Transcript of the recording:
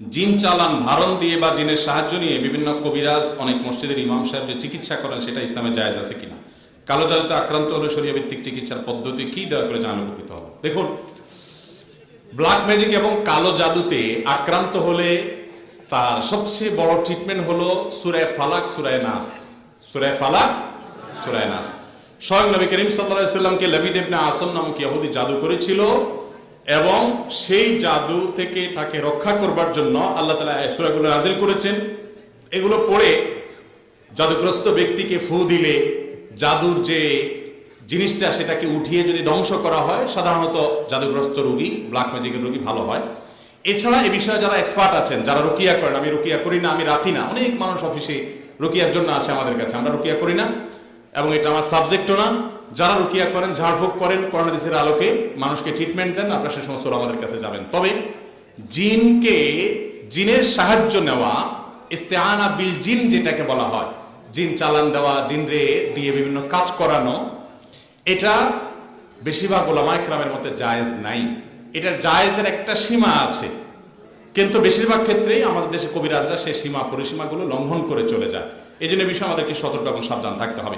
জিন চালান ভারণ দিয়ে বা জিনের সাহায্য নিয়ে বিভিন্ন কবিরাজ, অনেক মসজিদের ইমাম সাহেব যে চিকিৎসা করেন, সেটা ইসলামে জায়েজ আছে কিনা? কালো জাদুতে আক্রান্ত হলে শরীয় ভিত্তিক চিকিৎসার পদ্ধতি কি দেওয়া করে জানলে উপকৃত হবে দেখুন ব্ল্যাক ম্যাজিক এবং কালো জাদুতে আক্রান্ত হলে তার সবচেয়ে বড় ট্রিটমেন্ট হলো সুরায় ফালাক, সুরায় নাস। সুরায় ফালাক, সুরায় নাস। স্বয়ং নবী করিম সাল্লাল্লাহু সাল্লামকে লবিদ ইবনে আসম নামক ইহুদি জাদু করেছিল। এবং সেই জাদু থেকে তাকে রক্ষা করবার জন্য আল্লাহ এই সূরাগুলো নাযিল করেছেন। এগুলো পড়ে জাদুগ্রস্ত ব্যক্তিকে ফু দিলে জাদুর যে জিনিসটা সেটাকে উঠিয়ে যদি ধ্বংস করা হয়, সাধারণত জাদুগ্রস্ত রোগী ব্ল্যাক ম্যাজিকের রুগী ভালো হয়। এছাড়া এ বিষয়ে যারা এক্সপার্ট আছেন, যারা রুকিয়া করেন, আমি রুকিয়া করি না, আমি রাখি না, অনেক মানুষ অফিসে রুকিয়ার জন্য আসে আমাদের কাছে, আমরা রুকিয়া করি না। এবং এটা আমার সাবজেক্টও না। যারা রুকিয়া করেন, ঝাড়ফুঁক করেন করোনাদিসের আলোকে মানুষকে ট্রিটমেন্ট দেন, আপনারা সে সমস্ত আমাদের কাছে যাবেন। তবে জিনকে, জিনের সাহায্য নেওয়া, ইস্তেআনা বিল জিন যেটাকে বলা হয়, জিন চালান দেওয়া, জিন রে দিয়ে বিভিন্ন কাজ করানো, এটা বেশিরভাগ ওলামা ইকরামের মধ্যে জায়েজ নাই। এটার জায়েজের একটা সীমা আছে। কিন্তু বেশিরভাগ ক্ষেত্রেই আমাদের দেশে কবিরাজরা সেই সীমা, পরিসীমাগুলো লঙ্ঘন করে চলে যায়। এই জন্য বিষয়ে আমাদেরকে সতর্ক এবং সাবধান থাকতে হবে।